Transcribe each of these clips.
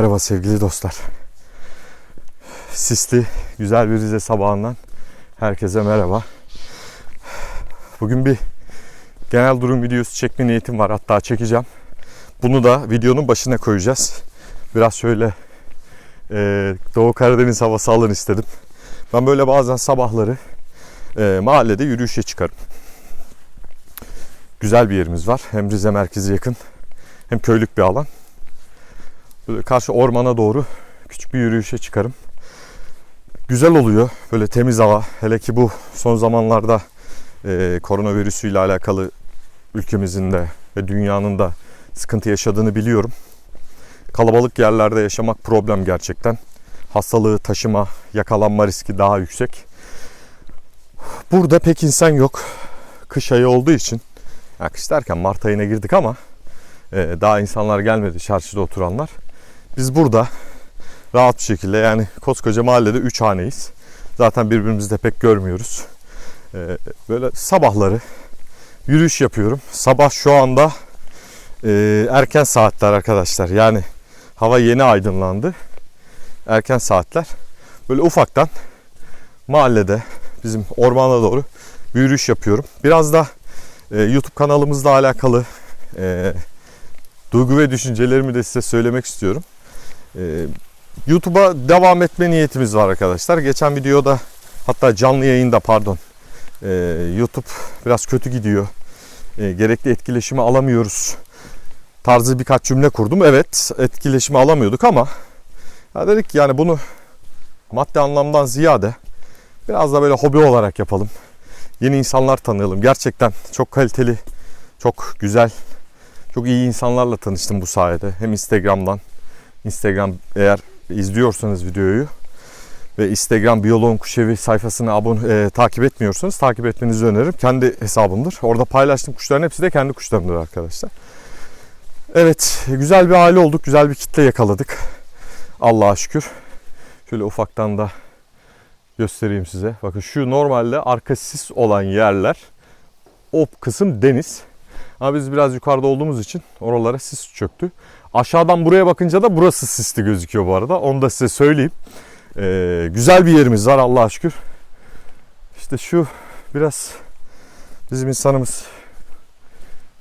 Merhaba sevgili dostlar. Sisli, güzel bir Rize sabahından herkese merhaba. Bugün bir genel durum videosu çekme niyetim var. Hatta çekeceğim. Bunu da videonun başına koyacağız. Biraz şöyle e, Doğu Karadeniz havası alın istedim. Ben böyle bazen sabahları e, mahallede yürüyüşe çıkarım. Güzel bir yerimiz var. Hem Rize merkezi yakın hem köylük bir alan. Böyle karşı ormana doğru küçük bir yürüyüşe çıkarım. Güzel oluyor. Böyle temiz hava. Hele ki bu son zamanlarda e, koronavirüsüyle alakalı ülkemizin de ve dünyanın da sıkıntı yaşadığını biliyorum. Kalabalık yerlerde yaşamak problem gerçekten. Hastalığı taşıma, yakalanma riski daha yüksek. Burada pek insan yok. Kış ayı olduğu için. Ya kış derken Mart ayına girdik ama e, daha insanlar gelmedi çarşıda oturanlar. Biz burada rahat bir şekilde yani koskoca mahallede 3 haneyiz. Zaten birbirimizi de pek görmüyoruz. Ee, böyle sabahları yürüyüş yapıyorum. Sabah şu anda e, erken saatler arkadaşlar. Yani hava yeni aydınlandı. Erken saatler. Böyle ufaktan mahallede bizim ormana doğru bir yürüyüş yapıyorum. Biraz da e, YouTube kanalımızla alakalı e, duygu ve düşüncelerimi de size söylemek istiyorum. Ee, YouTube'a devam etme niyetimiz var arkadaşlar. Geçen videoda hatta canlı yayında pardon ee, YouTube biraz kötü gidiyor. Ee, gerekli etkileşimi alamıyoruz tarzı birkaç cümle kurdum. Evet etkileşimi alamıyorduk ama ya dedik ki yani bunu maddi anlamdan ziyade biraz da böyle hobi olarak yapalım. Yeni insanlar tanıyalım. Gerçekten çok kaliteli, çok güzel, çok iyi insanlarla tanıştım bu sayede. Hem Instagram'dan Instagram eğer izliyorsanız videoyu ve Instagram Biyoloğun Kuşevi sayfasını abone, e, takip etmiyorsanız takip etmenizi öneririm. Kendi hesabımdır. Orada paylaştığım kuşların hepsi de kendi kuşlarımdır arkadaşlar. Evet güzel bir aile olduk. Güzel bir kitle yakaladık. Allah'a şükür. Şöyle ufaktan da göstereyim size. Bakın şu normalde arka sis olan yerler o kısım deniz. Ama biz biraz yukarıda olduğumuz için oralara sis çöktü. Aşağıdan buraya bakınca da burası sisli gözüküyor bu arada. Onu da size söyleyeyim. Ee, güzel bir yerimiz var Allah'a şükür. İşte şu biraz bizim insanımız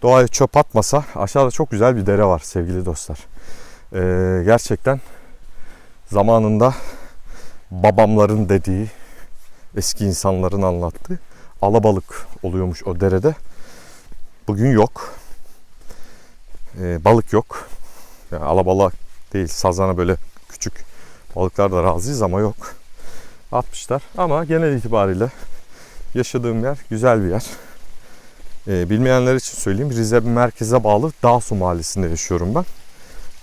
doğaya çöp atmasa aşağıda çok güzel bir dere var sevgili dostlar. Ee, gerçekten zamanında babamların dediği eski insanların anlattığı alabalık oluyormuş o derede. Bugün yok. Ee, balık yok. Yani alabalık değil sazana böyle küçük balıklar da razıyız ama yok. Atmışlar ama genel itibariyle yaşadığım yer güzel bir yer. Ee, bilmeyenler için söyleyeyim Rize merkeze bağlı Dağsu mahallesinde yaşıyorum ben.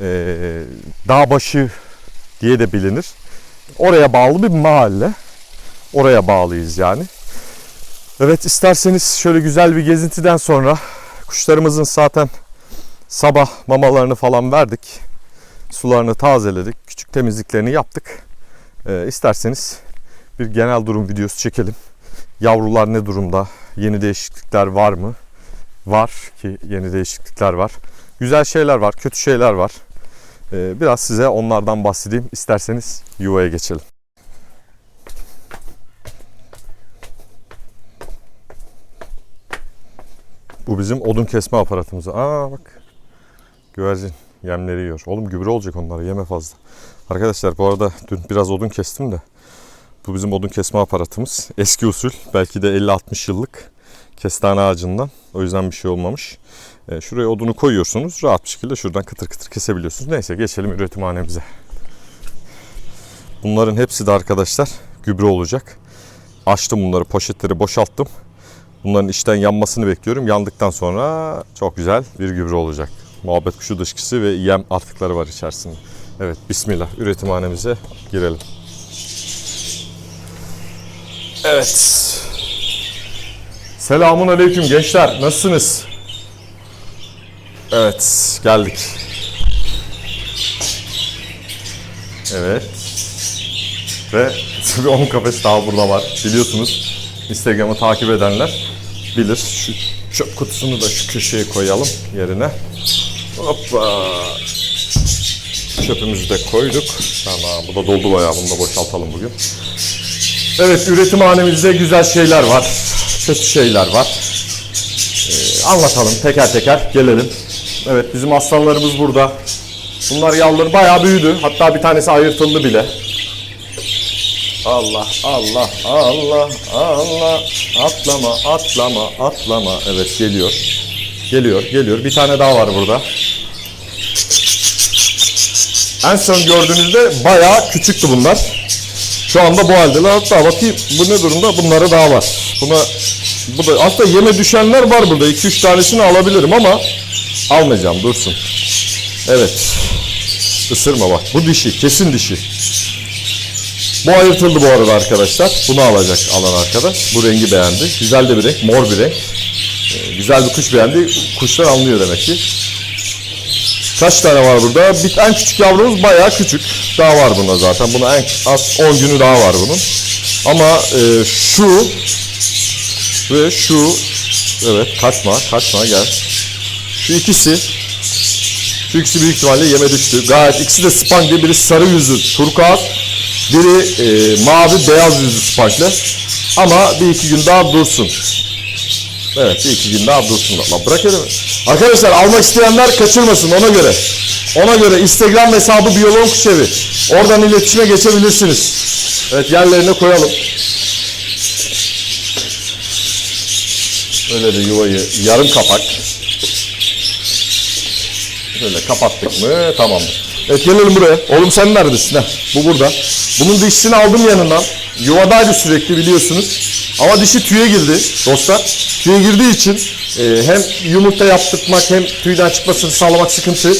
Ee, Dağbaşı diye de bilinir. Oraya bağlı bir mahalle. Oraya bağlıyız yani. Evet isterseniz şöyle güzel bir gezintiden sonra kuşlarımızın zaten sabah mamalarını falan verdik. Sularını tazeledik. Küçük temizliklerini yaptık. Ee, isterseniz bir genel durum videosu çekelim. Yavrular ne durumda? Yeni değişiklikler var mı? Var ki yeni değişiklikler var. Güzel şeyler var, kötü şeyler var. Ee, biraz size onlardan bahsedeyim. İsterseniz yuvaya geçelim. Bu bizim odun kesme aparatımız. Aa bak. Güvercin yemleri yiyor. Oğlum gübre olacak onlara yeme fazla. Arkadaşlar bu arada dün biraz odun kestim de. Bu bizim odun kesme aparatımız. Eski usul belki de 50-60 yıllık kestane ağacından. O yüzden bir şey olmamış. E, şuraya odunu koyuyorsunuz. Rahat bir şekilde şuradan kıtır kıtır kesebiliyorsunuz. Neyse geçelim üretimhanemize. Bunların hepsi de arkadaşlar gübre olacak. Açtım bunları poşetleri boşalttım. Bunların içten yanmasını bekliyorum. Yandıktan sonra çok güzel bir gübre olacak. Muhabbet kuşu dışkısı ve yem artıkları var içerisinde. Evet bismillah üretimhanemize girelim. Evet. Selamun aleyküm gençler. Nasılsınız? Evet geldik. Evet. Ve bir 10 kafes daha burada var. Biliyorsunuz Instagram'ı takip edenler bilir. Şu çöp kutusunu da şu köşeye koyalım yerine. Hoppa. Çöpümüzü de koyduk. Tamam bu da doldu bayağı bunu da boşaltalım bugün. Evet üretimhanemizde güzel şeyler var. Kötü şeyler var. Ee, anlatalım teker teker gelelim. Evet bizim aslanlarımız burada. Bunlar yavruları bayağı büyüdü. Hatta bir tanesi ayırtıldı bile. Allah Allah Allah Allah atlama atlama atlama evet geliyor geliyor geliyor. Bir tane daha var burada. En son gördüğünüzde bayağı küçüktü bunlar. Şu anda bu haldeler hatta bakayım bu ne durumda? Bunları daha var. Buna bu da aslında yeme düşenler var burada. 2-3 tanesini alabilirim ama almayacağım. Dursun. Evet. Isırma bak. Bu dişi kesin dişi. Bu ayırtıldı bu arada arkadaşlar. Bunu alacak alan arkadaş. Bu rengi beğendi. Güzel de bir renk. Mor bir renk. Güzel bir kuş beğendi. Kuşlar anlıyor demek ki. Kaç tane var burada? Bir en küçük yavrumuz bayağı küçük. Daha var bunda zaten. Buna en az 10 günü daha var bunun. Ama e, şu ve şu evet kaçma kaçma gel. Şu ikisi şu ikisi büyük ihtimalle yeme düştü. Gayet ikisi de spank diye biri sarı yüzlü turkuaz biri e, mavi beyaz yüzlü spanklı. Ama bir iki gün daha dursun. Evet bir iki gün daha dursun. La bırak elimi. Arkadaşlar almak isteyenler kaçırmasın ona göre. Ona göre Instagram hesabı Biyolog Kuş Evi. Oradan iletişime geçebilirsiniz. Evet yerlerine koyalım. Öyle de yuvayı yarım kapak. Böyle kapattık mı tamamdır. Evet gelelim buraya. Oğlum sen neredesin? Heh, bu burada. Bunun dişisini aldım yanından. Yuvadaydı sürekli biliyorsunuz. Ama dişi tüye girdi dostlar. Tüye girdiği için e, hem yumurta yaptırmak hem tüyden çıkmasını sağlamak sıkıntı.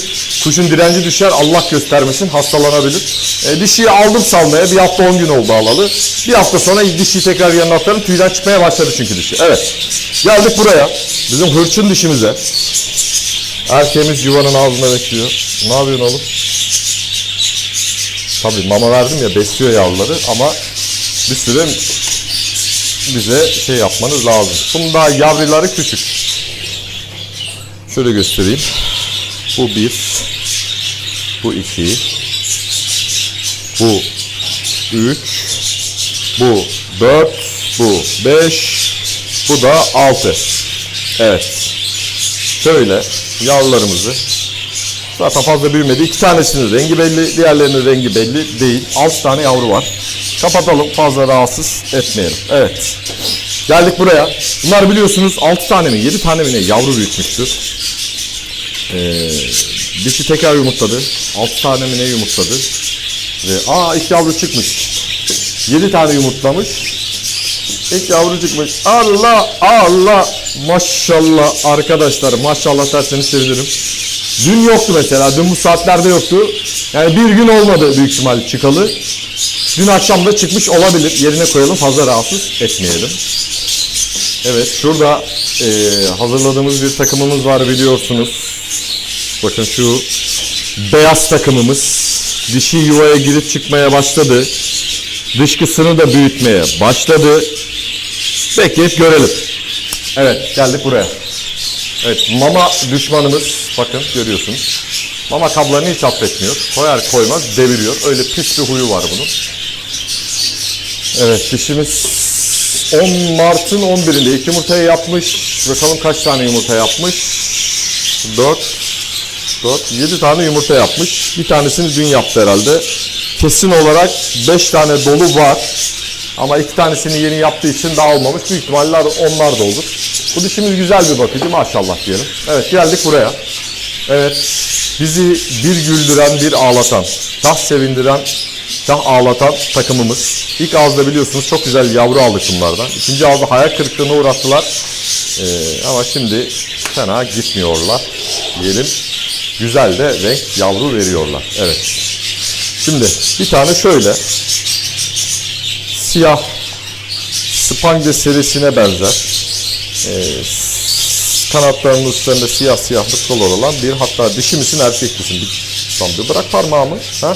Kuşun direnci düşer Allah göstermesin hastalanabilir. E, dişiyi aldım salmaya bir hafta 10 gün oldu alalı. Bir hafta sonra dişiyi tekrar yanına atarım. Tüyden çıkmaya başladı çünkü dişi. Evet geldik buraya. Bizim hırçın dişimize. Erkeğimiz yuvanın ağzında bekliyor. Ne yapıyorsun oğlum? Tabii mama verdim ya besliyor yavruları ama bir süre bize şey yapmanız lazım. Bunun daha yavruları küçük. Şöyle göstereyim. Bu bir. Bu iki. Bu üç. Bu dört. Bu beş. Bu da altı. Evet. Şöyle yavrularımızı Zaten fazla büyümedi. İki tanesinin rengi belli, diğerlerinin rengi belli değil. Altı tane yavru var. Kapatalım, fazla rahatsız etmeyelim. Evet. Geldik buraya. Bunlar biliyorsunuz 6 tane mi, 7 tane mi ne yavru büyütmüştür. Ee, dişi tekrar yumurtladı. 6 tane mi ne yumurtladı. Ve aa ilk yavru çıkmış. 7 tane yumurtlamış. İlk yavru çıkmış. Allah Allah. Maşallah arkadaşlar. Maşallah derseniz sevinirim. Dün yoktu mesela. Dün bu saatlerde yoktu. Yani bir gün olmadı büyük ihtimal çıkalı. Dün akşam da çıkmış olabilir. Yerine koyalım fazla rahatsız etmeyelim. Evet şurada e, hazırladığımız bir takımımız var biliyorsunuz. Bakın şu beyaz takımımız. Dişi yuvaya girip çıkmaya başladı. Dışkısını da büyütmeye başladı. Bekleyip görelim. Evet geldik buraya. Evet mama düşmanımız bakın görüyorsunuz. Mama kablarını hiç affetmiyor. Koyar koymaz deviriyor. Öyle pis bir huyu var bunun. Evet dişimiz 10 Mart'ın 11'inde ilk yumurtayı yapmış. Bakalım kaç tane yumurta yapmış. 4 4 7 tane yumurta yapmış. Bir tanesini dün yaptı herhalde. Kesin olarak 5 tane dolu var. Ama iki tanesini yeni yaptığı için daha olmamış. Büyük ihtimalle onlar da olur. Bu dişimiz güzel bir bakıcı maşallah diyelim. Evet geldik buraya. Evet bizi bir güldüren bir ağlatan, şah sevindiren, şah ağlatan takımımız. İlk ağızda biliyorsunuz çok güzel yavru aldık bunlardan. İkinci ağızda hayal kırıklığına uğrattılar. Ee, ama şimdi fena gitmiyorlar diyelim. Güzel de renk yavru veriyorlar. Evet. Şimdi bir tane şöyle siyah Spangle serisine benzer. Ee, kanatlarının üstlerinde siyah siyah noktalar olan bir hatta dişi misin erkek misin? Bir bırak parmağımı. Ha?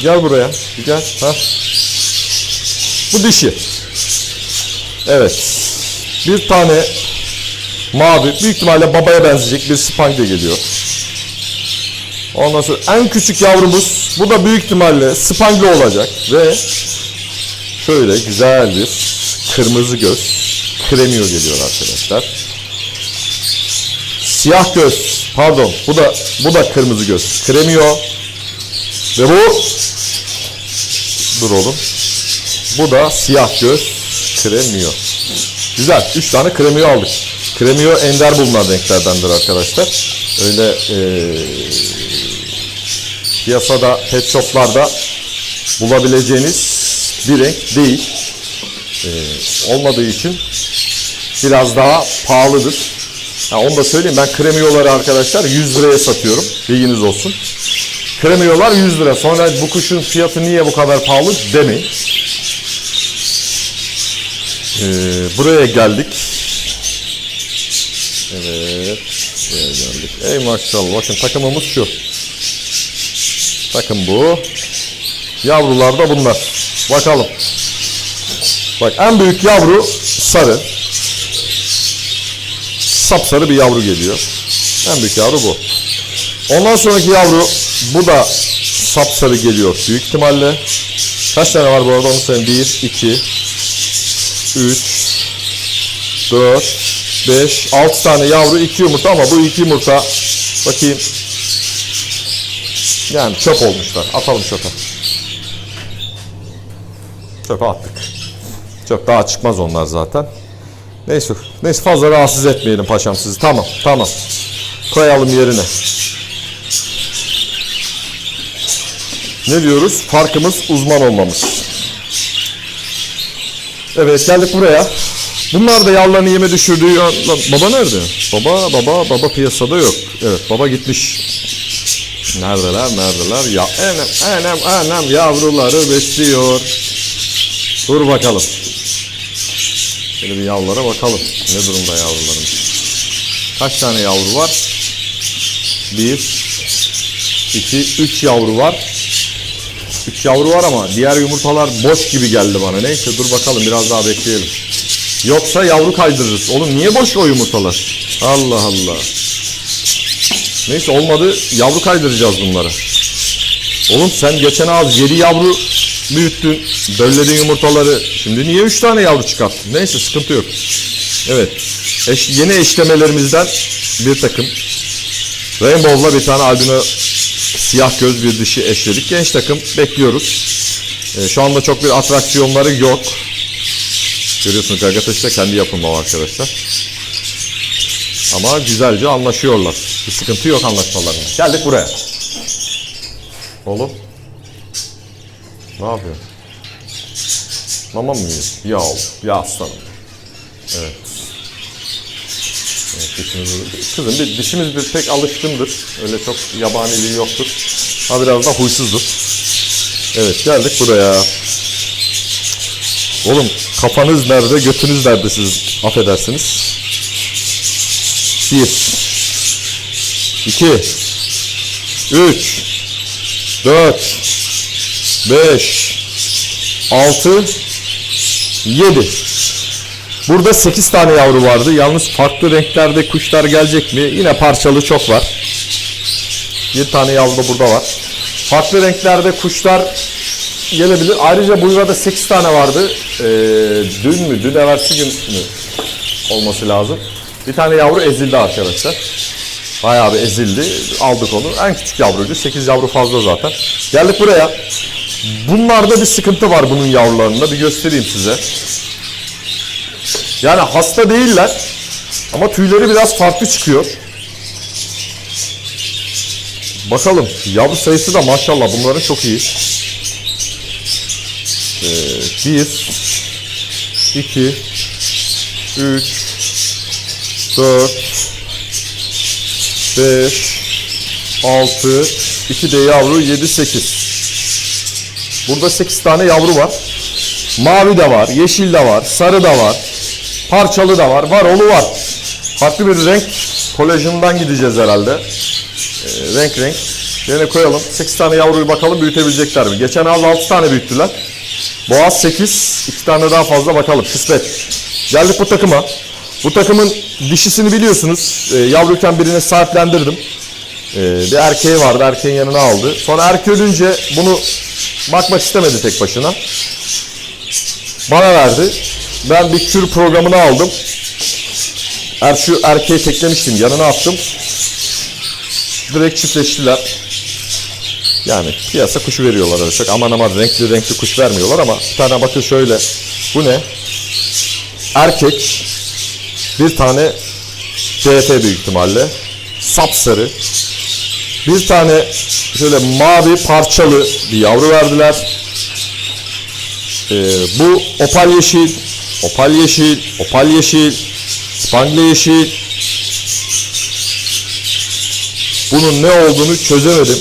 Gel buraya. Gel. Ha? Bu dişi. Evet. Bir tane mavi, büyük ihtimalle babaya benzeyecek bir spangle geliyor. Ondan sonra en küçük yavrumuz bu da büyük ihtimalle spangli olacak ve şöyle güzel bir kırmızı göz kremiyo geliyor arkadaşlar. Siyah göz pardon bu da bu da kırmızı göz kremiyo ve bu dur oğlum bu da siyah göz kremiyo. Güzel. 3 tane kremiyo aldık. Kremiyo ender bulunan renklerdendir arkadaşlar. Öyle eee piyasada pet shoplarda bulabileceğiniz bir renk değil. Eee, olmadığı için biraz daha pahalıdır. Ha, onu da söyleyeyim ben kremiyoları arkadaşlar 100 liraya satıyorum. Bilginiz olsun. Kremiyolar 100 lira. Sonra bu kuşun fiyatı niye bu kadar pahalı demeyin. Ee, buraya geldik. Evet. Buraya geldik. Ey maşallah. Bakın takımımız şu. Takım bu. Yavrular da bunlar. Bakalım. Bak en büyük yavru sarı. Sapsarı bir yavru geliyor. En büyük yavru bu. Ondan sonraki yavru bu da sapsarı geliyor büyük ihtimalle. Kaç tane var bu arada onu söyleyeyim. 1, 2, 3, 4, 5, 6 tane yavru 2 yumurta ama bu 2 yumurta bakayım yani çöp olmuşlar. Atalım çöpe. Çöpe attık. Çöp daha çıkmaz onlar zaten. Neyse, neyse fazla rahatsız etmeyelim paşam sizi. Tamam, tamam. Koyalım yerine. Ne diyoruz? Farkımız uzman olmamız. Evet geldik buraya. Bunlar da yavrularını yeme düşürdüğü an- Lan baba nerede? Baba baba baba piyasada yok. Evet baba gitmiş. Neredeler neredeler? Ya enem enem enem yavruları besliyor. Dur bakalım. Şöyle bir yavrulara bakalım. Ne durumda yavrularımız? Kaç tane yavru var? Bir, iki, üç yavru var. Üç yavru var ama diğer yumurtalar boş gibi geldi bana. Neyse dur bakalım biraz daha bekleyelim. Yoksa yavru kaydırırız. Oğlum niye boş o yumurtalar? Allah Allah. Neyse olmadı yavru kaydıracağız bunları. Oğlum sen geçen az 7 yavru büyüttün. Bölledin yumurtaları. Şimdi niye 3 tane yavru çıkarttın? Neyse sıkıntı yok. Evet. Eş, yeni eşlemelerimizden bir takım. Rainbow'la bir tane albino siyah göz bir dişi eşledik. Genç takım bekliyoruz. Ee, şu anda çok bir atraksiyonları yok. Görüyorsunuz Gagataş kendi yapımı var arkadaşlar. Ama güzelce anlaşıyorlar. Bir sıkıntı yok anlaşmalarında. Geldik buraya. Oğlum. Ne yapıyorsun? Mama mı yiyorsun? Ya oğlum. Ya aslanım. Evet. Kızım bir dişimiz bir pek alışkındır. Öyle çok yabaniliği yoktur. Ha biraz da huysuzdur. Evet geldik buraya. Oğlum kafanız nerede, götünüz nerede siz affedersiniz. Bir. iki, Üç. Dört. Beş. Altı. Yedi. Burada 8 tane yavru vardı. Yalnız farklı renklerde kuşlar gelecek mi? Yine parçalı çok var. Bir tane yavru da burada var. Farklı renklerde kuşlar gelebilir. Ayrıca bu yuvada 8 tane vardı. Ee, dün mü, dün evvelsi gün mü olması lazım. Bir tane yavru ezildi arkadaşlar. Bayağı bir ezildi. Aldık onu. En küçük yavruydu. 8 yavru fazla zaten. Geldik buraya. Bunlarda bir sıkıntı var bunun yavrularında. Bir göstereyim size. Yani hasta değiller. Ama tüyleri biraz farklı çıkıyor. Bakalım. Yavru sayısı da maşallah bunların çok iyi. Ee, bir, iki, üç, dört, beş, altı, iki de yavru, yedi, sekiz. Burada sekiz tane yavru var. Mavi de var, yeşil de var, sarı da var, parçalı da var, var olu var. Farklı bir renk kolajından gideceğiz herhalde. Ee, renk renk. Yerine koyalım. 8 tane yavruyu bakalım büyütebilecekler mi? Geçen az 6 tane büyüttüler. Boğaz 8. 2 tane daha fazla bakalım. Kısmet. Geldik bu takıma. Bu takımın dişisini biliyorsunuz. Ee, yavruyken birine sahiplendirdim. Ee, bir erkeği vardı. Erkeğin yanına aldı. Sonra erkek ölünce bunu bakmak istemedi tek başına. Bana verdi. Ben bir tür programını aldım. Er şu erkeği teklemiştim. Yanına attım. Direkt çiftleştiler. Yani piyasa kuşu veriyorlar öyle çok. Aman aman renkli renkli kuş vermiyorlar ama bir tane bakın şöyle. Bu ne? Erkek. Bir tane CF büyük ihtimalle. Sapsarı. Bir tane şöyle mavi parçalı bir yavru verdiler. Ee, bu opal yeşil, opal yeşil, opal yeşil, spangle yeşil. Bunun ne olduğunu çözemedim.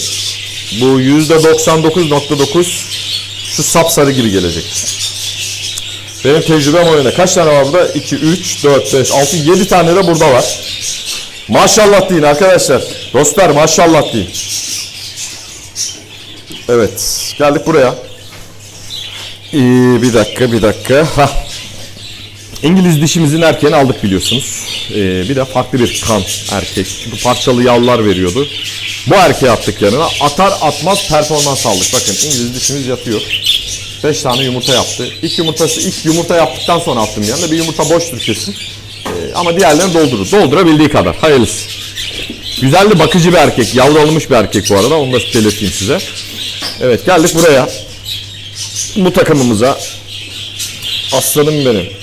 Bu %99.9 şu sapsarı gibi gelecek. Benim tecrübem o yönde. Kaç tane var burada? 2, 3, 4, 5, 6, 7 tane de burada var. Maşallah deyin arkadaşlar. Dostlar maşallah deyin. Evet. Geldik buraya. Ee, bir dakika bir dakika. Hah. İngiliz dişimizin erkeğini aldık biliyorsunuz. Ee, bir de farklı bir kan erkek. Çünkü parçalı yavrular veriyordu. Bu erkeği attık yanına. Atar atmaz performans aldık. Bakın İngiliz dişimiz yatıyor. 5 tane yumurta yaptı. İlk yumurtası ilk yumurta yaptıktan sonra attım yanına. Bir yumurta boştur kesin. Ee, ama diğerlerini doldurur. Doldurabildiği kadar. Hayırlısı. Güzel de bakıcı bir erkek. Yavru alınmış bir erkek bu arada. Onu da belirteyim size. Evet geldik buraya. Bu takımımıza. Aslanım benim.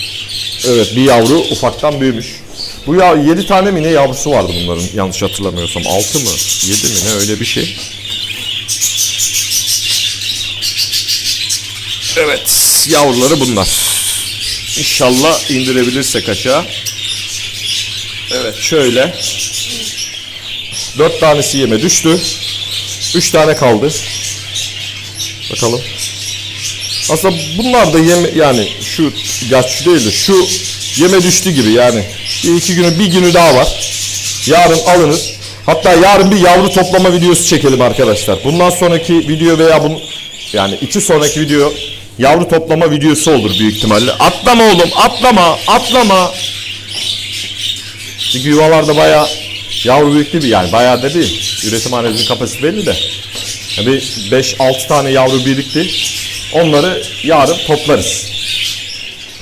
Evet bir yavru ufaktan büyümüş. Bu ya 7 tane mi ne yavrusu vardı bunların yanlış hatırlamıyorsam. 6 mı? 7 mi ne öyle bir şey. Evet yavruları bunlar. İnşallah indirebilirsek aşağı. Evet şöyle. 4 tanesi yeme düştü. 3 tane kaldı. Bakalım. Aslında bunlar da yeme yani şu gerçi değil de şu yeme düştü gibi yani. Bir iki günü bir günü daha var. Yarın alınır. Hatta yarın bir yavru toplama videosu çekelim arkadaşlar. Bundan sonraki video veya bunun yani iki sonraki video yavru toplama videosu olur büyük ihtimalle. Atlama oğlum atlama atlama. Çünkü yuvalarda bayağı yavru büyüklü bir yani bayağı da değil. Üretim analizinin kapasitesi belli de. Yani bir 5-6 tane yavru birikti. Onları yarın toplarız.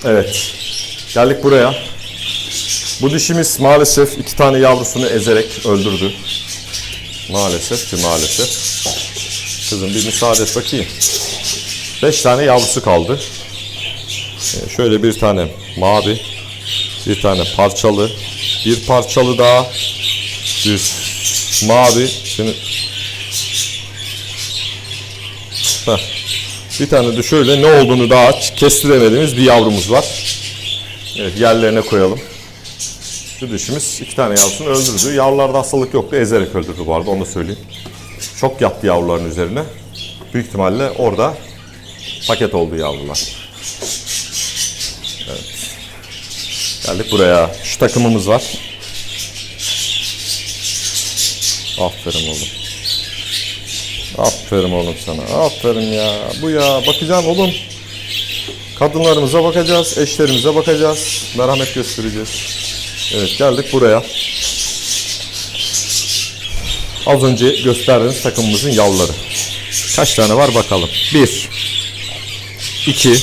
Evet. Geldik buraya. Bu dişimiz maalesef iki tane yavrusunu ezerek öldürdü. Maalesef ki maalesef. Kızım bir müsaade et bakayım. Beş tane yavrusu kaldı. Ee, şöyle bir tane mavi, bir tane parçalı, bir parçalı daha, bir mavi. Şimdi Heh. Bir tane de şöyle ne olduğunu daha kestiremediğimiz bir yavrumuz var. Evet yerlerine koyalım. Şu dişimiz iki tane yavrusunu öldürdü. Yavrularda hastalık yoktu. Ezerek öldürdü bu arada onu da söyleyeyim. Çok yattı yavruların üzerine. Büyük ihtimalle orada paket oldu yavrular. Evet. Geldik buraya. Şu takımımız var. Aferin oğlum. Aferin oğlum sana. Aferin ya. Bu ya. Bakacaksın oğlum. Kadınlarımıza bakacağız. Eşlerimize bakacağız. Merhamet göstereceğiz. Evet geldik buraya. Az önce gösterdiğiniz takımımızın yavruları. Kaç tane var bakalım. 1 2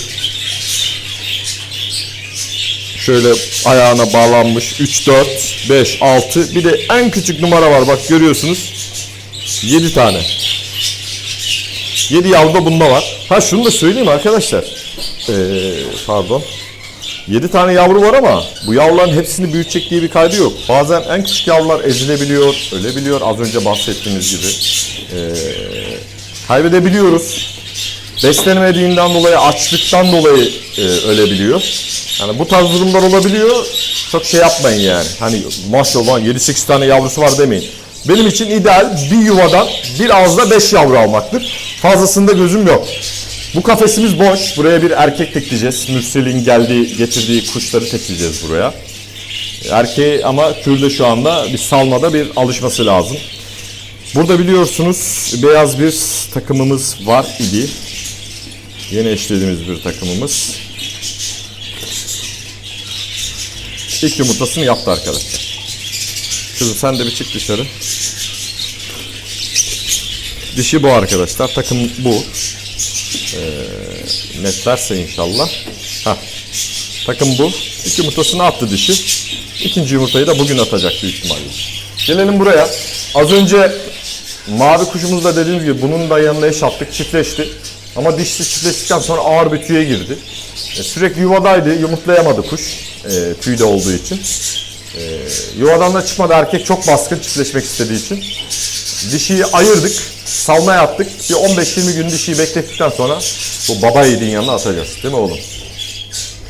Şöyle ayağına bağlanmış 3 4 5 6 bir de en küçük numara var bak görüyorsunuz. 7 tane. 7 yavru da bunda var. Ha şunu da söyleyeyim arkadaşlar. Ee, pardon. 7 tane yavru var ama bu yavruların hepsini büyütecek diye bir kaydı yok. Bazen en küçük yavrular ezilebiliyor, ölebiliyor. Az önce bahsettiğimiz gibi. Ee, kaybedebiliyoruz. Beslenemediğinden dolayı, açlıktan dolayı e, ölebiliyor. Yani bu tarz durumlar olabiliyor. Çok şey yapmayın yani. Hani maşallah 7-8 tane yavrusu var demeyin. Benim için ideal bir yuvadan bir ağızda 5 yavru almaktır. Fazlasında gözüm yok. Bu kafesimiz boş. Buraya bir erkek tekleyeceğiz. Mürsel'in geldiği, getirdiği kuşları tekleyeceğiz buraya. Erkeği ama türde şu anda bir salmada bir alışması lazım. Burada biliyorsunuz beyaz bir takımımız var idi. Yeni eşlediğimiz bir takımımız. İlk yumurtasını yaptı arkadaşlar. Kızım sen de bir çık dışarı. Dişi bu arkadaşlar. Takım bu. Ee, netlerse inşallah. Hah. Takım bu. İlk yumurtasını attı dişi. İkinci yumurtayı da bugün atacak büyük ihtimalle. Gelelim buraya. Az önce mavi kuşumuzla dediğimiz gibi bunun da yanına eş attık. Çiftleşti. Ama dişli çiftleştikten sonra ağır bir tüye girdi. E, sürekli yuvadaydı. Yumurtlayamadı kuş. E, tüyde olduğu için. E, yuvadan da çıkmadı. Erkek çok baskın çiftleşmek istediği için. Dişiyi ayırdık. Salmaya attık. Bir 15-20 gün dişiyi beklettikten sonra bu baba yiğidin yanına atacağız. Değil mi oğlum?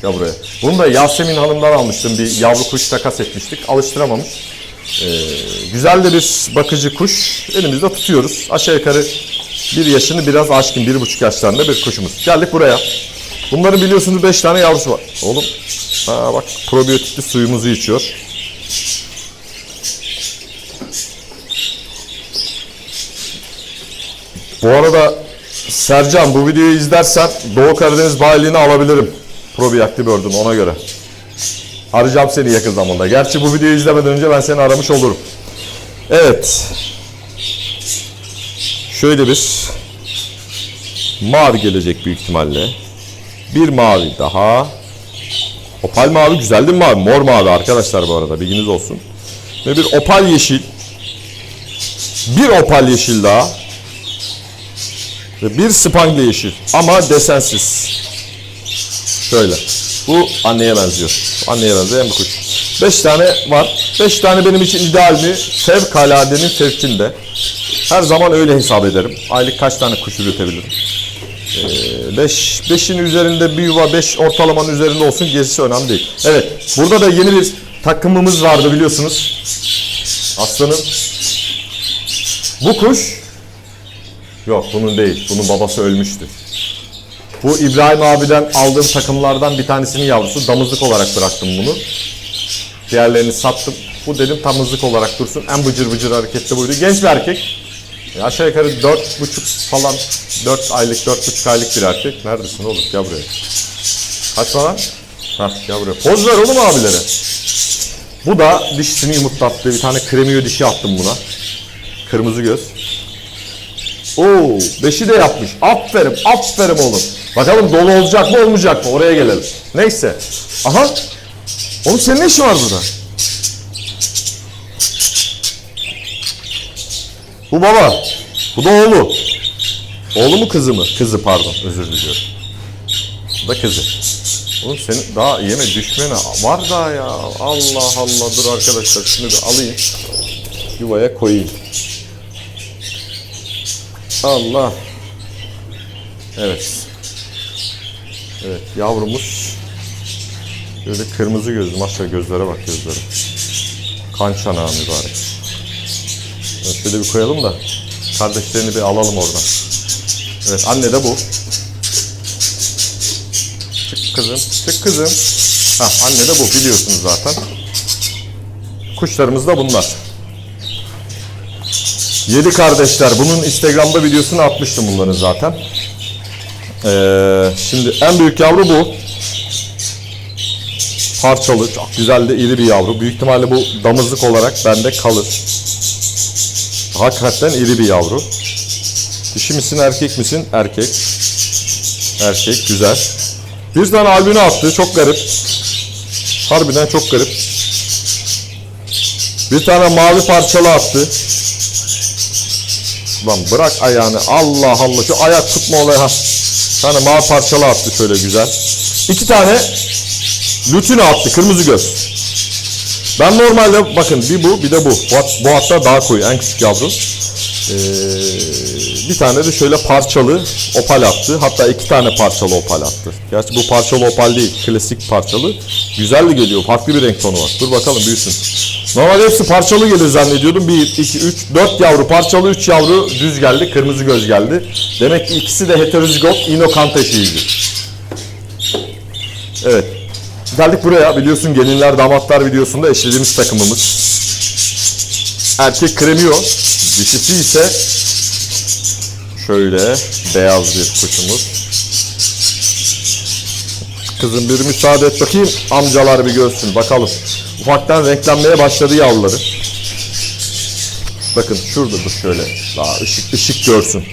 Ya buraya. Bunu da Yasemin Hanım'dan almıştım. Bir yavru kuş takas etmiştik. Alıştıramamış. Ee, güzel de bir bakıcı kuş. Elimizde tutuyoruz. Aşağı yukarı bir yaşını biraz aşkın. Bir buçuk yaşlarında bir kuşumuz. Geldik buraya. Bunların biliyorsunuz 5 tane yavrusu var. Oğlum. Aa bak probiyotikli suyumuzu içiyor. Bu arada Sercan bu videoyu izlersen Doğu Karadeniz bayiliğini alabilirim. Probiyakti Bird'ün ona göre. Arayacağım seni yakın zamanda. Gerçi bu videoyu izlemeden önce ben seni aramış olurum. Evet. Şöyle bir mavi gelecek büyük ihtimalle. Bir mavi daha. Opal mavi güzel değil mi mavi? Mor mavi arkadaşlar bu arada bilginiz olsun. Ve bir opal yeşil. Bir opal yeşil daha. Bir spangle yeşil ama desensiz. Şöyle. Bu anneye benziyor. Anneye benzeyen bir kuş. 5 tane var. 5 tane benim için ideal mi? Fevkaladenin fevkinde. Her zaman öyle hesap ederim. Aylık kaç tane kuş üretebilirim? 5 ee, 5'in üzerinde bir yuva 5 ortalamanın üzerinde olsun gerisi önemli değil. Evet. Burada da yeni bir takımımız vardı biliyorsunuz. Aslanım. Bu kuş Yok bunun değil. Bunun babası ölmüştü. Bu İbrahim abiden aldığım takımlardan bir tanesinin yavrusu. Damızlık olarak bıraktım bunu. Diğerlerini sattım. Bu dedim tamızlık olarak dursun. En bıcır bıcır hareketli buydu. Genç bir erkek. E, aşağı yukarı 4,5 falan 4 aylık 4,5 aylık bir erkek. Neredesin oğlum? Gel buraya. Kaç falan? Hah gel buraya. Poz ver oğlum abilere. Bu da dişisini yumurtlattı. Bir tane kremiyo dişi attım buna. Kırmızı göz. Oo, beşi de yapmış. Aferin, aferin oğlum. Bakalım dolu olacak mı olmayacak mı? Oraya gelelim. Neyse. Aha. Oğlum senin ne işin var burada? Bu baba. Bu da oğlu. Oğlu mu kızı mı? Kızı pardon. Özür diliyorum. Bu da kızı. Oğlum senin daha yeme düşmene var daha ya. Allah Allah dur arkadaşlar şunu bir alayım. Yuvaya koyayım. Allah. Evet. Evet yavrumuz. Böyle kırmızı gözlü maşallah gözlere bak gözlere. Kan çanağı mübarek. Evet, şöyle bir koyalım da kardeşlerini bir alalım oradan. Evet anne de bu. Çık kızım, çık kızım. Ha anne de bu biliyorsunuz zaten. Kuşlarımız da bunlar. Yedi kardeşler. Bunun Instagram'da videosunu atmıştım bunların zaten. Ee, şimdi en büyük yavru bu. Parçalı, çok güzel de iri bir yavru. Büyük ihtimalle bu damızlık olarak bende kalır. Hakikaten iri bir yavru. Dişi misin erkek misin? Erkek. Erkek güzel. Bir tane albino attı. Çok garip. Harbiden çok garip. Bir tane mavi parçalı attı. Lan bırak ayağını. Allah Allah. Şu ayak tutma olayı ha. Tane mavi parçalı attı şöyle güzel. İki tane lütünü attı. Kırmızı göz. Ben normalde bakın bir bu bir de bu. Bu, bu hatta daha koyu. En küçük yavru. Ee, bir tane de şöyle parçalı opal attı. Hatta iki tane parçalı opal attı. Gerçi bu parçalı opal değil. Klasik parçalı. Güzel de geliyor. Farklı bir renk tonu var. Dur bakalım büyüsün. Normalde hepsi parçalı gelir zannediyordum. 1, 2, 3, 4 yavru parçalı, 3 yavru düz geldi. Kırmızı göz geldi. Demek ki ikisi de heterozigot inokan taşıyıcı. Evet. Geldik buraya. Biliyorsun gelinler damatlar videosunda eşlediğimiz takımımız. Erkek kremiyor. Dişisi ise şöyle beyaz bir kuşumuz. Kızım bir müsaade et bakayım. Amcalar bir görsün bakalım. Ufaktan renklenmeye başladı yavruları. Bakın şurada dur şöyle. Daha ışık ışık görsün.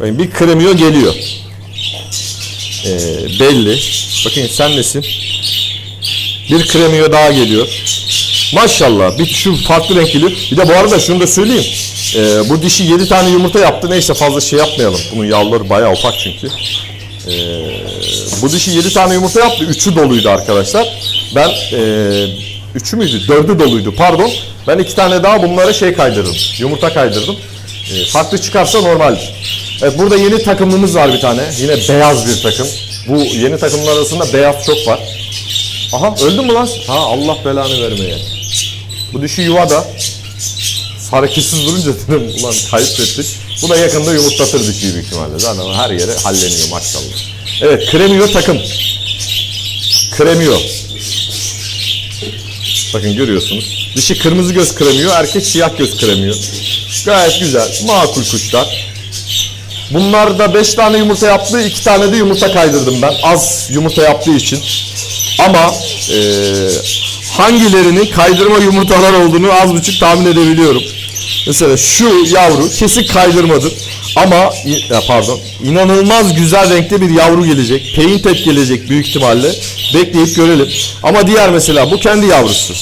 Bakın bir kremiyor geliyor. Ee, belli. Bakın sen nesin? Bir kremiyor daha geliyor. Maşallah. Bir şu farklı renk geliyor. Bir de bu arada şunu da söyleyeyim. Ee, bu dişi 7 tane yumurta yaptı. Neyse fazla şey yapmayalım. Bunun yavruları bayağı ufak çünkü. Ee, bu dişi 7 tane yumurta yaptı. 3'ü doluydu arkadaşlar. Ben ee, 3'ü müydü? 4'ü doluydu pardon. Ben iki tane daha bunlara şey kaydırdım. Yumurta kaydırdım. Ee, farklı çıkarsa normaldir. Evet burada yeni takımımız var bir tane. Yine beyaz bir takım. Bu yeni takımlar arasında beyaz çok var. Aha öldün mü lan? Ha Allah belanı vermeye. Bu dişi yuvada. Hareketsiz durunca dedim ulan kaybettik. Bu da yakında yumurtlatır dişiyi büyük ihtimalle. Zaten her yere halleniyor maşallah. Evet kremiyor takım. Kremiyor. Bakın görüyorsunuz. Dişi kırmızı göz kremiyor, erkek siyah göz kremiyor. Gayet güzel, makul kuşlar. Bunlar da 5 tane yumurta yaptı, 2 tane de yumurta kaydırdım ben. Az yumurta yaptığı için. Ama eee, hangilerinin kaydırma yumurtalar olduğunu az buçuk tahmin edebiliyorum. Mesela şu yavru kesin kaydırmadır. Ama pardon inanılmaz güzel renkte bir yavru gelecek. Painted gelecek büyük ihtimalle. Bekleyip görelim. Ama diğer mesela bu kendi yavrusu.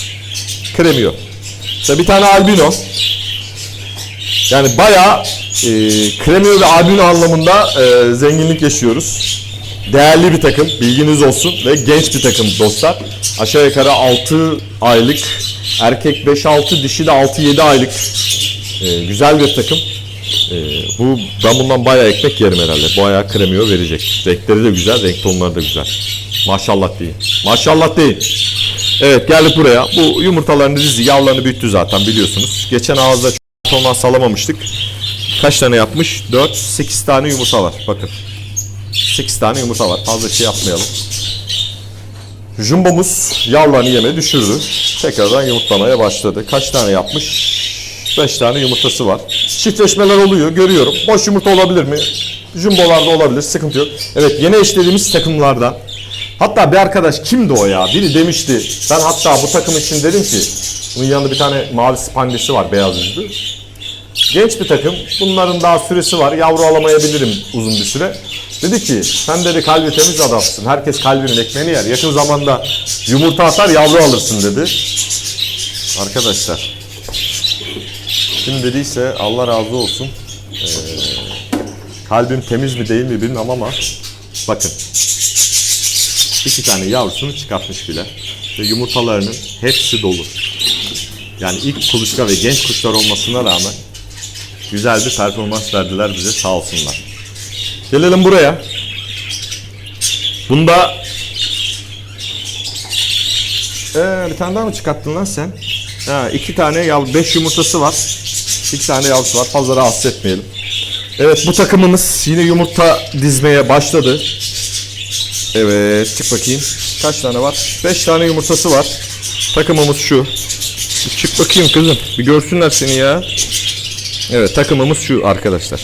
Kremiyor. İşte bir tane albino. Yani bayağı e, kremiyor ve albino anlamında e, zenginlik yaşıyoruz. Değerli bir takım, bilginiz olsun ve genç bir takım dostlar. Aşağı yukarı 6 aylık, erkek 5-6, dişi de 6-7 aylık e, güzel bir takım. E, bu ben bundan bayağı ekmek yerim herhalde. Bayağı kremiyor verecek. Renkleri de güzel, renk tonları da güzel. Maşallah deyin. Maşallah deyin. Evet geldik buraya. Bu yumurtalarını dizi, yavrularını büyüttü zaten biliyorsunuz. Geçen ağızda çok ondan salamamıştık. Kaç tane yapmış? 4, 8 tane yumurta var. Bakın. 8 tane yumurta var. Fazla şey yapmayalım. Jumbomuz yavrularını yeme düşürdü. Tekrardan yumurtlamaya başladı. Kaç tane yapmış? 5 tane yumurtası var. Çiftleşmeler oluyor görüyorum. Boş yumurta olabilir mi? Jumbolarda olabilir. Sıkıntı yok. Evet yeni eşlediğimiz takımlardan. Hatta bir arkadaş kimdi o ya? Biri demişti. Ben hatta bu takım için dedim ki bunun yanında bir tane mavi spandesi var beyaz yüzlü. Genç bir takım. Bunların daha süresi var. Yavru alamayabilirim uzun bir süre. Dedi ki sen dedi kalbi temiz adamsın. Herkes kalbinin ekmeğini yer. Yakın zamanda yumurta atar yavru alırsın dedi. Arkadaşlar. Kim dediyse Allah razı olsun. Ee, kalbim temiz mi değil mi bilmem ama bakın. İki tane yavrusunu çıkartmış bile. Ve yumurtalarının hepsi dolu. Yani ilk kuluçka ve genç kuşlar olmasına rağmen güzel bir performans verdiler bize sağ olsunlar. Gelelim buraya. Bunda ee, bir tane daha mı çıkarttın lan sen? Ha, iki tane yavru, beş yumurtası var. İki tane yavrusu var. Fazla rahatsız etmeyelim. Evet bu takımımız yine yumurta dizmeye başladı. Evet çık bakayım. Kaç tane var? Beş tane yumurtası var. Takımımız şu. Bir çık bakayım kızım. Bir görsünler seni ya. Evet takımımız şu arkadaşlar.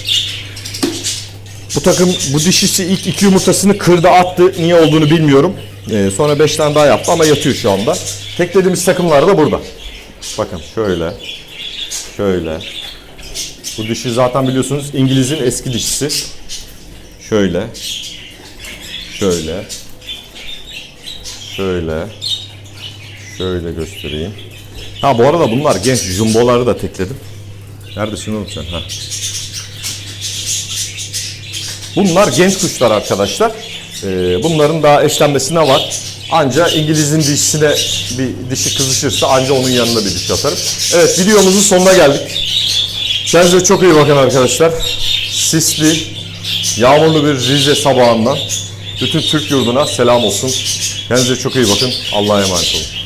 Bu takım bu dişisi ilk iki yumurtasını kırdı attı. Niye olduğunu bilmiyorum. Ee, sonra 5 tane daha yaptı ama yatıyor şu anda. Teklediğimiz takımlar da burada. Bakın şöyle. Şöyle. Bu dişi zaten biliyorsunuz İngiliz'in eski dişisi. Şöyle. Şöyle. Şöyle. Şöyle göstereyim. Ha bu arada bunlar genç jumboları da tekledim. Neredesin oğlum sen? Ha. Bunlar genç kuşlar arkadaşlar. Ee, bunların daha eşlenmesine var. Anca İngiliz'in dişisine bir dişi kızışırsa anca onun yanına bir diş atarım. Evet videomuzun sonuna geldik. Kendinize çok iyi bakın arkadaşlar. Sisli, yağmurlu bir Rize sabahından bütün Türk yurduna selam olsun. Kendinize çok iyi bakın. Allah'a emanet olun.